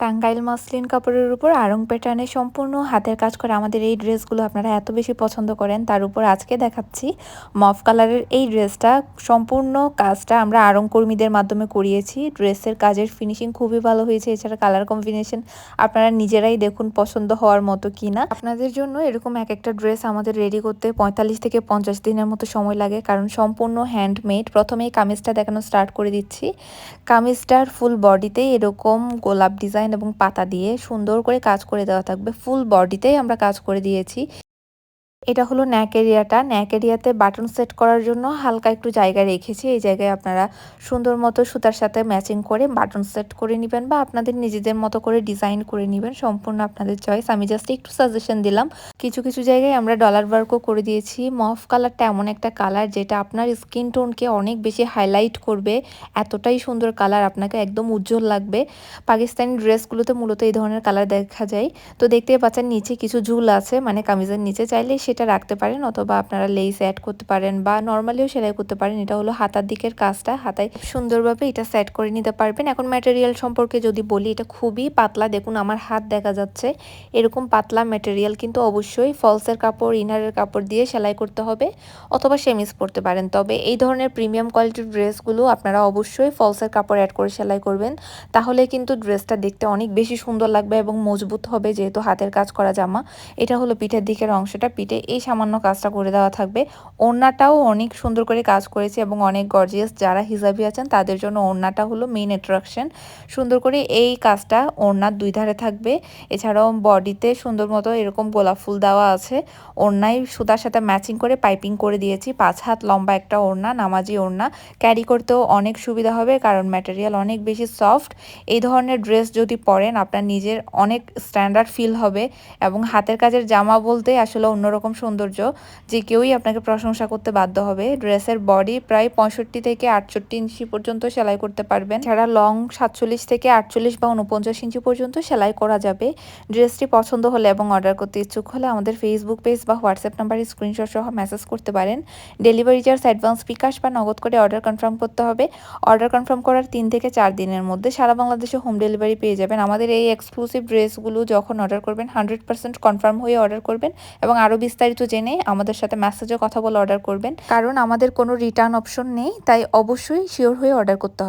Tangail muslin কাপড়ের উপর আড়ং প্যাটার্নের সম্পূর্ণ হাতের কাজ করে আমাদের এই ড্রেসগুলো আপনারা এত বেশি পছন্দ করেন, তার উপর আজকে দেখাচ্ছি মফ কালারের এই ড্রেসটা। সম্পূর্ণ কাজটা আমরা আড়ং কর্মীদের মাধ্যমে করিয়েছি। ড্রেসের কাজের ফিনিশিং খুবই ভালো হয়েছে, এছাড়া কালার কম্বিনেশন আপনারা নিজেরাই দেখুন পছন্দ হওয়ার মতো কিনা। আপনাদের জন্য এরকম এক একটা ড্রেস আমাদের রেডি করতে পঁয়তাল্লিশ থেকে পঞ্চাশ দিনের মতো সময় লাগে, কারণ সম্পূর্ণ হ্যান্ডমেড প্রথমেই কামিজটা দেখানো স্টার্ট করে দিচ্ছি। কামিজটার ফুল বডিতে এরকম গোলাপ ডিজাইন এবং পাতা দিয়ে সুন্দর করে কাজ করে দেওয়া থাকবে। ফুল বডিতেই আমরা কাজ করে দিয়েছি। এটা হলো ন্যাক এরিয়াটা ন্যাক এরিয়াতে বাটন সেট করার জন্য হালকা একটু জায়গা রেখেছি। এই জায়গায় আপনারা সুন্দর মতো সুতার সাথে ম্যাচিং করে বাটন সেট করে নেবেন বা আপনাদের নিজেদের মতো করে ডিজাইন করে নেবেন। সম্পূর্ণ আপনাদের চয়েস আমি জাস্ট একটু সাজেশন দিলাম। কিছু কিছু জায়গায় আমরা ডলার ওয়ার্কও করে দিয়েছি। মফ কালারটা এমন একটা কালার যেটা আপনার স্কিন টোনকে অনেক বেশি হাইলাইট করবে। এতটাই সুন্দর কালার আপনাকে একদম উজ্জ্বল লাগবে। পাকিস্তানি ড্রেসগুলোতে মূলত এই ধরনের কালার দেখা যায়। তো দেখতে পাচ্ছেন, নিচে কিছু ঝুল আছে মানে কামিজের নিচে। চাইলে সেটা রাখতে পারেন অথবা আপনারা লেস অ্যাড করতে পারেন বা নর্মালিও সেলাই করতে পারেন। এটা হলো হাতার দিকের কাজটা। হাতায় সুন্দরভাবে এটা সেট করে নিতে পারবেন। এখন ম্যাটেরিয়াল সম্পর্কে যদি বলি, এটা খুবই পাতলা। দেখুন, আমার হাত দেখা যাচ্ছে। এরকম পাতলা ম্যাটেরিয়াল কিন্তু অবশ্যই ফলসের কাপড় ইনারের কাপড় দিয়ে সেলাই করতে হবে অথবা সেমিস পরতে পারেন। তবে এই ধরনের প্রিমিয়াম কোয়ালিটির ড্রেসগুলো আপনারা অবশ্যই ফলসের কাপড় অ্যাড করে সেলাই করবেন। তাহলে কিন্তু ড্রেসটা দেখতে অনেক বেশি সুন্দর লাগবে এবং মজবুত হবে যেহেতু হাতের কাজ করা জামা। এটা হলো পিঠের দিকের অংশটা। পিঠে এই সামান্য কাজটা করে দেওয়া থাকবে। ওড়নাটাও অনেক সুন্দর করে কাজ করেছে এবং অনেক গর্জিয়াস যারা হিসাবি আছেন, তাদের জন্য ওড়নাটা হলো মেইন অ্যাট্রাকশন সুন্দর করে এই কাজটা ওড়নার দুই ধারে থাকবে। এছাড়াও বডিতে সুন্দর মতো এরকম গোলাপ ফুল দেওয়া আছে। ওড়নায় সুতার সাথে ম্যাচিং করে পাইপিং করে দিয়েছি। পাঁচ হাত লম্বা একটা ওড়না, নামাজি ওড়না। ক্যারি করতেও অনেক সুবিধা হবে কারণ ম্যাটেরিয়াল অনেক বেশি সফট এই ধরনের ড্রেস যদি পরেন, আপনার নিজের অনেক স্ট্যান্ডার্ড ফিল হবে এবং হাতের কাজের জামা বলতে আসলে অন্যরকম সৌন্দর্য যে কেউই আপনাকে প্রশংসা করতে বাধ্য হবে। ড্রেসের বডি প্রায় পঁয়ষট্টি থেকে আটষট্টি ইঞ্চি পর্যন্ত সেলাই করতে পারবেন। ছাড়া লং সাতচল্লিশ থেকে আটচল্লিশ বা উনপঞ্চাশ ইঞ্চি পর্যন্ত সেলাই করা যাবে। ড্রেসটি পছন্দ হলে এবং অর্ডার করতে ইচ্ছুক হলে আমাদের ফেসবুক পেজ বা হোয়াটসঅ্যাপ নাম্বারে স্ক্রিনশট সহ মেসেজ করতে পারেন। ডেলিভারি চার্জ অ্যাডভান্স বিকাশ বা নগদ করে অর্ডার কনফার্ম করতে হবে। অর্ডার কনফার্ম করার তিন থেকে চার দিনের মধ্যে সারা বাংলাদেশে হোম ডেলিভারি পেয়ে যাবেন। আমাদের এই এক্সক্লুসিভ ড্রেসগুলো যখন অর্ডার করবেন হান্ড্রেড পার্সেন্ট কনফার্ম হয়ে অর্ডার করবেন এবং আরও বিস্তারিত জেনে আমাদের সাথে মেসেজে কথা বলে অর্ডার করবেন। কারণ আমাদের কোনো রিটার্ন অপশন নেই, তাই অবশ্যই শিওর হয়ে অর্ডার করতে হবে।